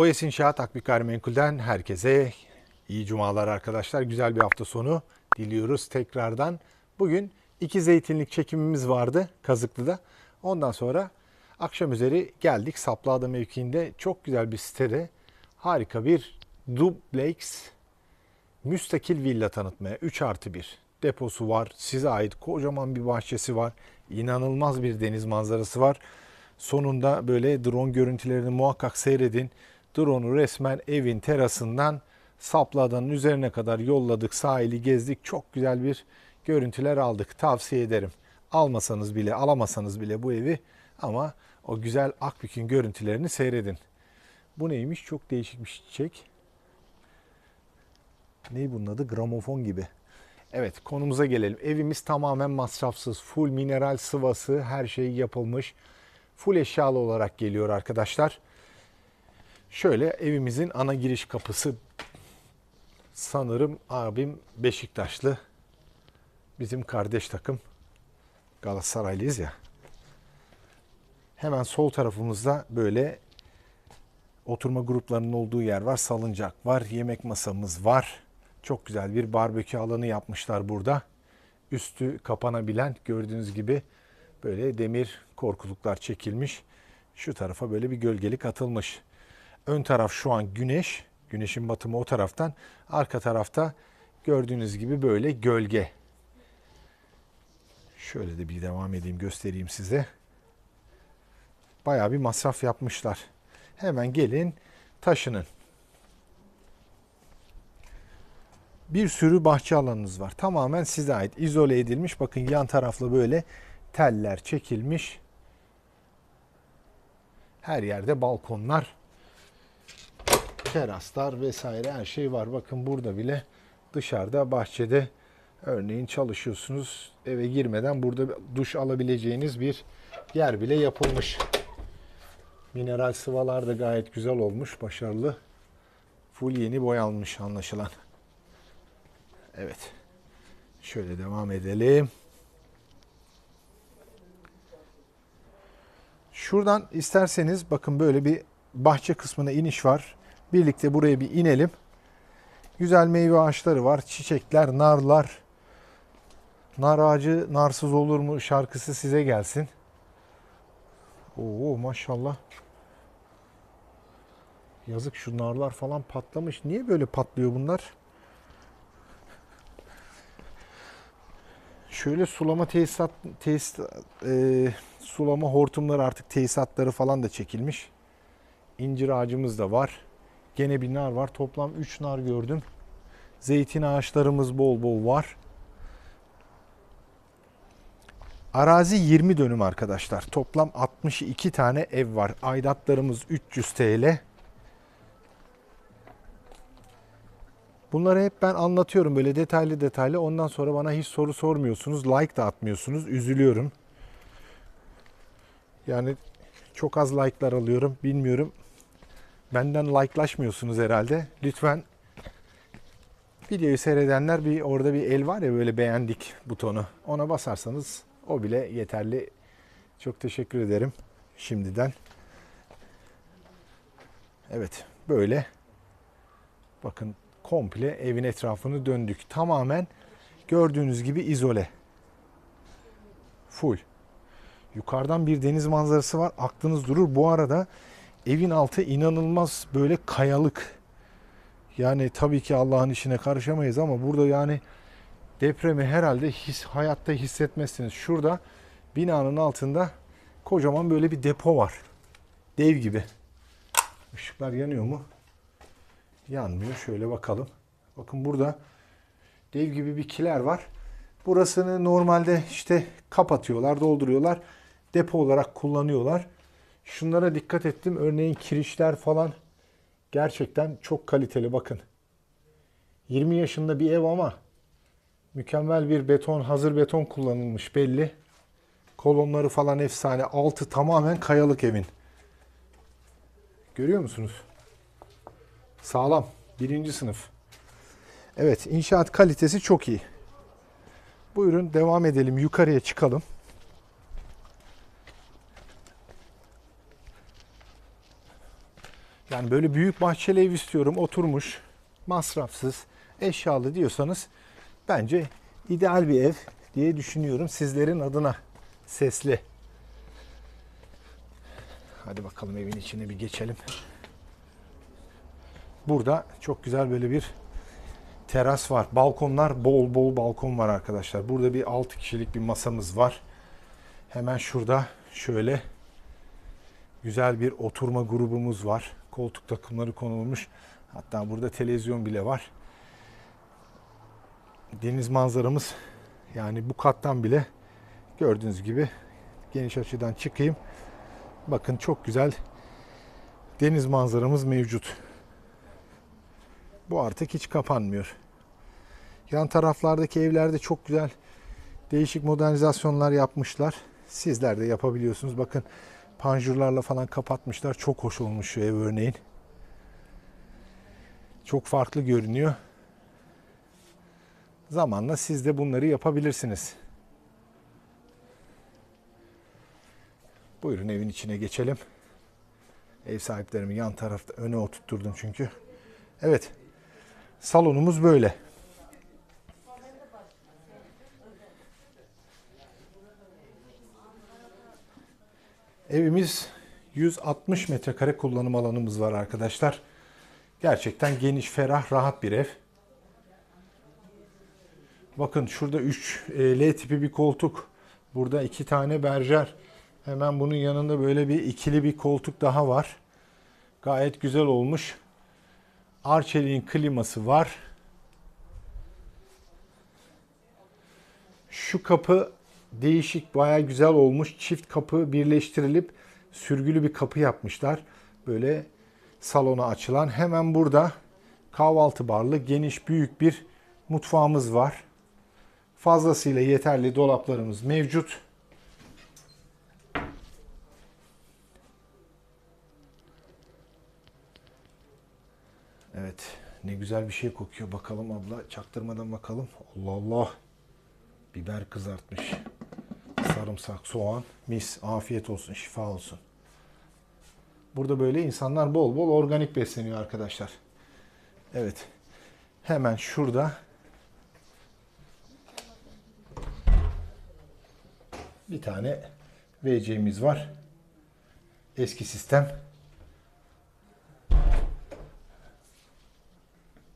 OES İnşaat Akbik Gayrimenkul'den herkese iyi cumalar arkadaşlar. Güzel bir hafta sonu diliyoruz tekrardan. Bugün iki zeytinlik çekimimiz vardı Kazıklı'da. Ondan sonra akşam üzeri geldik Saplıada mevkiinde çok güzel bir sitede harika bir duplex müstakil villa tanıtmaya 3 artı 1 deposu var. Size ait kocaman bir bahçesi var. İnanılmaz bir deniz manzarası var. Sonunda böyle drone görüntülerini muhakkak seyredin. Drone'u resmen evin terasından Sapladanın üzerine kadar yolladık. Sahili gezdik. Çok güzel bir görüntüler aldık. Tavsiye ederim. Almasanız bile, alamasanız bile bu evi ama o güzel Akbük'ün görüntülerini seyredin. Bu neymiş? Çok değişik bir çiçek. Ney bunun adı? Gramofon gibi. Evet konumuza gelelim. Evimiz tamamen masrafsız. Full mineral sıvası her şey yapılmış. Full eşyalı olarak geliyor arkadaşlar. Şöyle evimizin ana giriş kapısı sanırım abim Beşiktaşlı. Bizim kardeş takım Galatasaraylıyız ya. Hemen sol tarafımızda böyle oturma gruplarının olduğu yer var. Salıncak var, yemek masamız var. Çok güzel bir barbekü alanı yapmışlar burada. Üstü kapanabilen gördüğünüz gibi böyle demir korkuluklar çekilmiş. Şu tarafa böyle bir gölgelik atılmış. Ön taraf şu an güneş. Güneşin batımı o taraftan. Arka tarafta gördüğünüz gibi böyle gölge. Şöyle de bir devam edeyim göstereyim size. Bayağı bir masraf yapmışlar. Hemen gelin taşının. bir sürü bahçe alanınız var. Tamamen size ait. İzole edilmiş. Bakın yan taraflı böyle teller çekilmiş. Her yerde balkonlar, teraslar vesaire her şey var. Bakın burada bile dışarıda bahçede örneğin çalışıyorsunuz. Eve girmeden burada duş alabileceğiniz bir yer bile yapılmış. Mineral sıvalar da gayet güzel olmuş, başarılı. Full yeni boyanmış anlaşılan. Evet. Şöyle devam edelim. Şuradan isterseniz bakın böyle bir bahçe kısmına iniş var. Birlikte buraya bir inelim. Güzel meyve ağaçları var. Çiçekler, narlar. Nar ağacı narsız olur mu şarkısı size gelsin. Oo maşallah. Yazık şu narlar falan patlamış. Niye böyle patlıyor bunlar? Şöyle sulama tesisat tesis, e, sulama hortumları artık tesisatları falan da çekilmiş. İncir ağacımız da var. Gene bir nar var. Toplam 3 nar gördüm. Zeytin ağaçlarımız bol bol var. Arazi 20 dönüm arkadaşlar. Toplam 62 tane ev var. Aidatlarımız 300 TL. Bunları hep ben anlatıyorum böyle detaylı detaylı. Ondan sonra bana hiç soru sormuyorsunuz. Like da atmıyorsunuz. Üzülüyorum. Yani çok az like'lar alıyorum. Bilmiyorum. Benden like'laşmıyorsunuz herhalde. Lütfen videoyu seyredenler bir orada bir el var ya böyle beğendik butonu. Ona basarsanız o bile yeterli. Çok teşekkür ederim şimdiden. Evet böyle. Bakın komple evin etrafını döndük. Tamamen gördüğünüz gibi izole. Full. Yukarıdan bir deniz manzarası var. Aklınız durur. Bu arada evin altı inanılmaz böyle kayalık. Yani tabii ki Allah'ın işine karışamayız ama burada yani depremi herhalde his, hayatta hissetmezsiniz. Şurada binanın altında kocaman böyle bir depo var. Dev gibi. Işıklar yanıyor mu? yanmıyor. Şöyle bakalım. Bakın burada dev gibi bir kiler var. Burasını normalde işte kapatıyorlar, dolduruyorlar. Depo olarak kullanıyorlar. Şunlara dikkat ettim. Örneğin kirişler falan gerçekten çok kaliteli bakın. 20 yaşında bir ev ama mükemmel bir beton, hazır beton kullanılmış belli. Kolonları falan efsane. Altı tamamen kayalık evin. Görüyor musunuz? Sağlam. Birinci sınıf. Evet inşaat kalitesi çok iyi. Buyurun devam edelim. Yukarıya çıkalım. Yani böyle büyük bahçeli ev istiyorum, oturmuş, masrafsız, eşyalı diyorsanız bence ideal bir ev diye düşünüyorum sizlerin adına. Sesli. Hadi bakalım evin içine bir geçelim. Burada çok güzel böyle bir teras var. Balkonlar bol bol balkon var arkadaşlar. Burada bir 6 kişilik bir masamız var. Hemen şurada şöyle güzel bir oturma grubumuz var. Koltuk takımları konulmuş. Hatta burada televizyon bile var. Deniz manzaramız yani bu kattan bile gördüğünüz gibi geniş açıdan çıkayım. Bakın çok güzel deniz manzaramız mevcut. Bu artık hiç kapanmıyor. Yan taraflardaki evlerde çok güzel değişik modernizasyonlar yapmışlar. Sizler de yapabiliyorsunuz. Bakın panjurlarla falan kapatmışlar. Çok hoş olmuş şu ev örneğin. Çok farklı görünüyor. Zamanla siz de bunları yapabilirsiniz. Buyurun evin içine geçelim. Ev sahiplerimi yan tarafta öne oturtturdum çünkü. Evet. Salonumuz böyle. Evimiz 160 metrekare kullanım alanımız var arkadaşlar. Gerçekten geniş, ferah, rahat bir ev. Bakın şurada 3 L tipi bir koltuk. Burada 2 tane berjer. Hemen bunun yanında böyle bir ikili bir koltuk daha var. Gayet güzel olmuş. Arçelik'in kliması var. Şu kapı değişik, baya güzel olmuş. Çift kapı birleştirilip sürgülü bir kapı yapmışlar. Böyle salona açılan. Hemen burada kahvaltı barlı geniş büyük bir mutfağımız var. Fazlasıyla yeterli dolaplarımız mevcut. Evet. Ne güzel bir şey kokuyor. Bakalım abla. Çaktırmadan bakalım. Allah Allah. Biber kızartmış. Sarımsak, soğan. Mis. Afiyet olsun. Şifa olsun. Burada böyle insanlar bol bol organik besleniyor arkadaşlar. Evet. Hemen şurada bir tane VC'miz var. Eski sistem.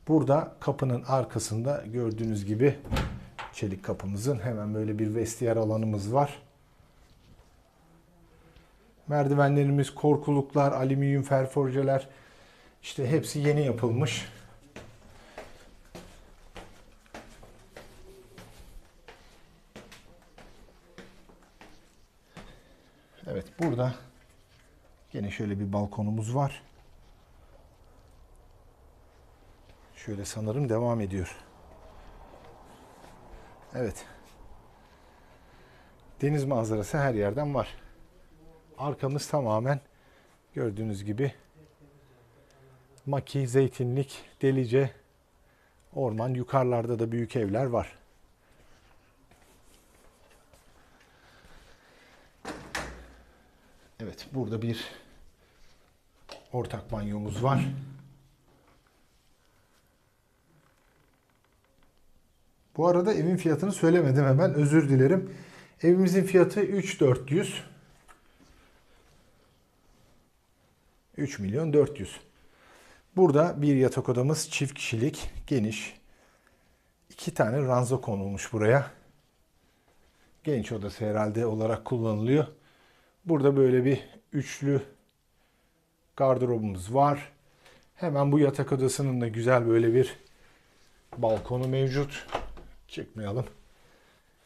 Burada kapının arkasında gördüğünüz gibi çelik kapımızın hemen böyle bir vestiyer alanımız var. Merdivenlerimiz, korkuluklar, alüminyum ferforjeler işte hepsi yeni yapılmış. Evet burada yine şöyle bir balkonumuz var. Şöyle sanırım devam ediyor. Evet. Deniz manzarası her yerden var. Arkamız tamamen gördüğünüz gibi Maki, Zeytinlik, Delice, orman. Yukarılarda da büyük evler var. Evet, burada bir ortak banyomuz var. Bu arada evin fiyatını söylemedim hemen özür dilerim. Evimizin fiyatı 3400. 3 milyon 400. Burada bir yatak odamız çift kişilik, geniş. İki tane ranza konulmuş buraya. Genç odası herhalde olarak kullanılıyor. Burada böyle bir üçlü gardırobumuz var. Hemen bu yatak odasının da güzel böyle bir balkonu mevcut. Çıkmayalım.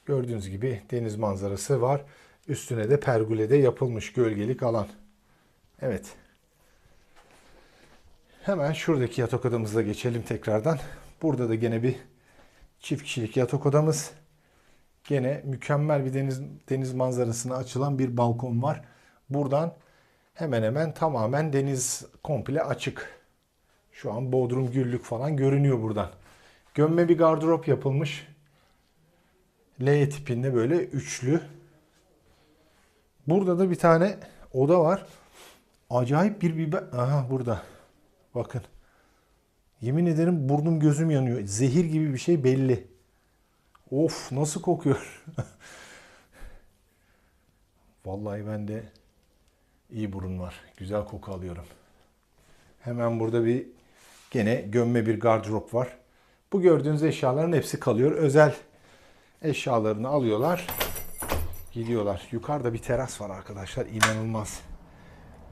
Gördüğünüz gibi deniz manzarası var. Üstüne de pergülede yapılmış gölgelik alan. Evet. Hemen şuradaki yatak odamıza geçelim tekrardan. Burada da gene bir çift kişilik yatak odamız. Gene mükemmel bir deniz deniz manzarasına açılan bir balkon var. Buradan hemen hemen tamamen deniz komple açık. Şu an Bodrum Güllük falan görünüyor buradan. Gömme bir gardırop yapılmış. L tipinde böyle üçlü. Burada da bir tane oda var. Acayip bir biber. Aha burada. Bakın. Yemin ederim burnum gözüm yanıyor. Zehir gibi bir şey belli. Of nasıl kokuyor. Vallahi bende iyi burun var. Güzel koku alıyorum. Hemen burada bir gene gömme bir gardırop var. Bu gördüğünüz eşyaların hepsi kalıyor. Özel eşyalarını alıyorlar. Gidiyorlar. Yukarıda bir teras var arkadaşlar. İnanılmaz.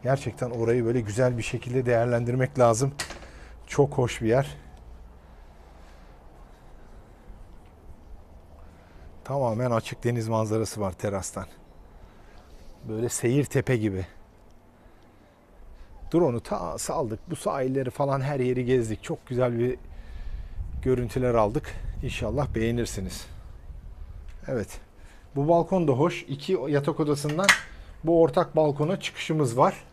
Gerçekten orayı böyle güzel bir şekilde değerlendirmek lazım. Çok hoş bir yer. Tamamen açık deniz manzarası var terastan. Böyle seyir tepe gibi. Drone'u ta saldık. Bu sahilleri falan her yeri gezdik. Çok güzel bir görüntüler aldık. İnşallah beğenirsiniz. Evet. Bu balkon da hoş. İki yatak odasından bu ortak balkona çıkışımız var.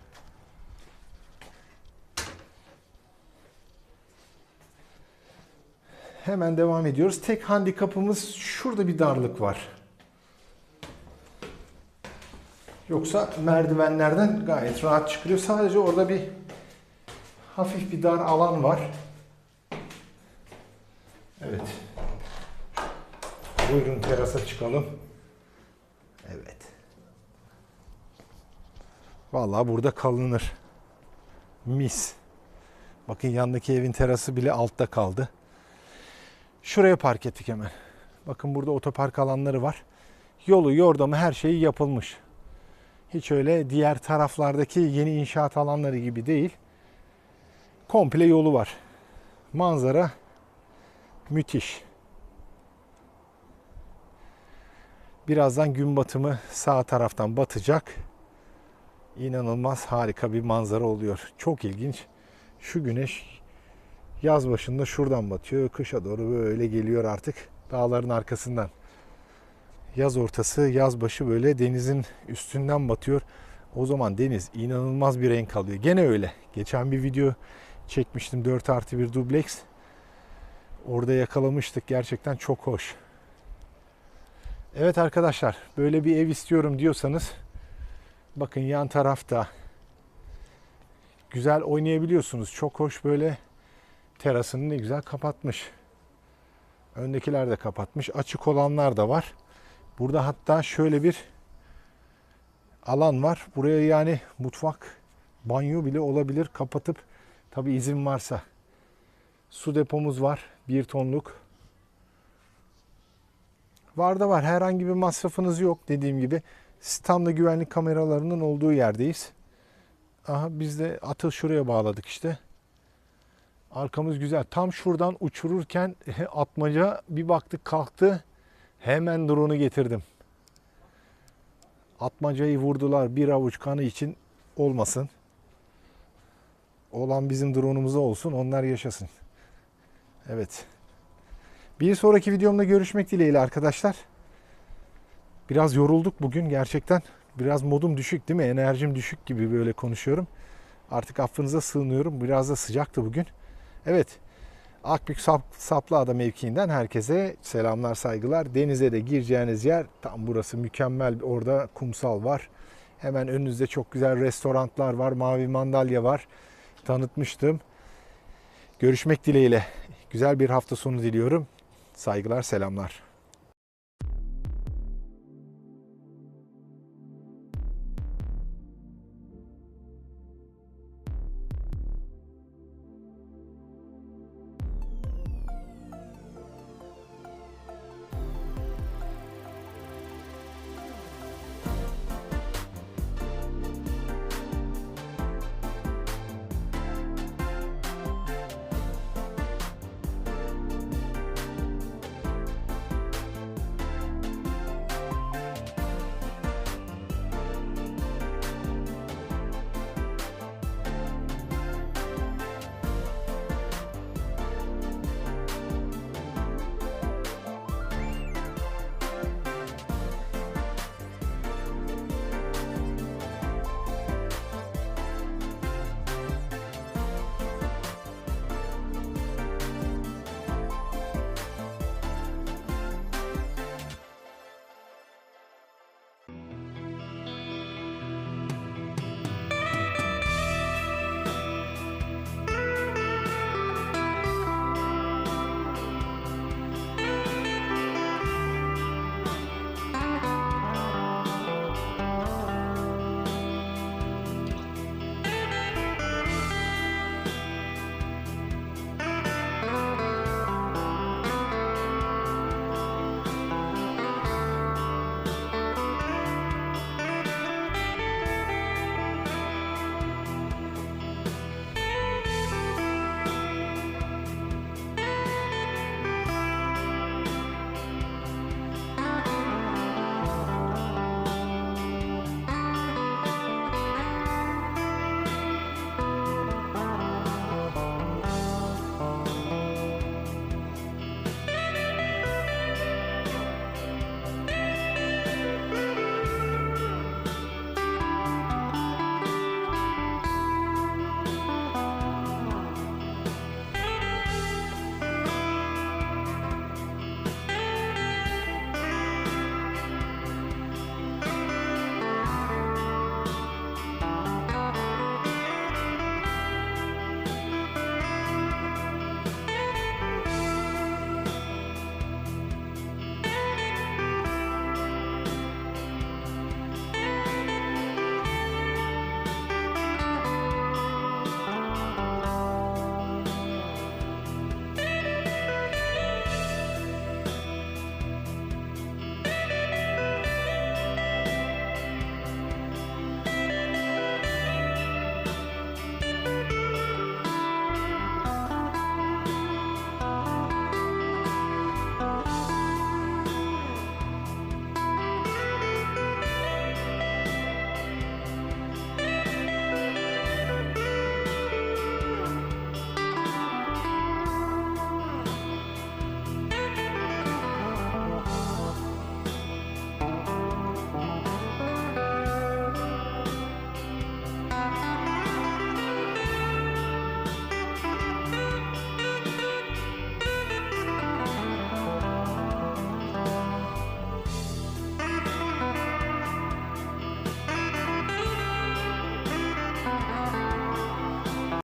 Hemen devam ediyoruz. Tek handikapımız şurada bir darlık var. Yoksa merdivenlerden gayet rahat çıkılıyor. Sadece orada bir hafif bir dar alan var. Evet. Buyurun terasa çıkalım. Evet. Vallahi burada kalınır. Mis. Bakın yandaki evin terası bile altta kaldı. Şuraya park ettik hemen. Bakın burada otopark alanları var. Yolu, yordamı her şeyi yapılmış. Hiç öyle diğer taraflardaki yeni inşaat alanları gibi değil. Komple yolu var. Manzara müthiş. Birazdan gün batımı sağ taraftan batacak. İnanılmaz harika bir manzara oluyor. Çok ilginç. Şu güneş yaz başında şuradan batıyor. Kışa doğru böyle geliyor artık dağların arkasından. Yaz ortası, yaz başı böyle denizin üstünden batıyor. O zaman deniz inanılmaz bir renk alıyor. Gene öyle. Geçen bir video çekmiştim 4 artı bir dubleks. Orada yakalamıştık. Gerçekten çok hoş. Evet arkadaşlar böyle bir ev istiyorum diyorsanız bakın yan tarafta güzel oynayabiliyorsunuz. Çok hoş böyle terasını ne güzel kapatmış. Öndekiler de kapatmış. Açık olanlar da var. Burada hatta şöyle bir alan var. Buraya yani mutfak, banyo bile olabilir. Kapatıp tabi izin varsa. Su depomuz var. Bir tonluk. Var da var. Herhangi bir masrafınız yok dediğim gibi. Tam da güvenlik kameralarının olduğu yerdeyiz. Aha biz de atı şuraya bağladık işte. Arkamız güzel. Tam şuradan uçururken atmaca bir baktık kalktı. Hemen drone'u getirdim. Atmacayı vurdular. Bir avuç kanı için olmasın. Olan bizim drone'umuza olsun. Onlar yaşasın. Evet. Bir sonraki videomda görüşmek dileğiyle arkadaşlar. Biraz yorulduk bugün gerçekten. Biraz modum düşük değil mi? Enerjim düşük gibi böyle konuşuyorum. Artık affınıza sığınıyorum. Biraz da sıcaktı bugün. Evet. Akbük Sap, Saplıada mevkiinden herkese selamlar saygılar. Denize de gireceğiniz yer tam burası mükemmel. Orada kumsal var. Hemen önünüzde çok güzel restoranlar var. Mavi Mandalya var. Tanıtmıştım. Görüşmek dileğiyle. Güzel bir hafta sonu diliyorum. Saygılar, selamlar.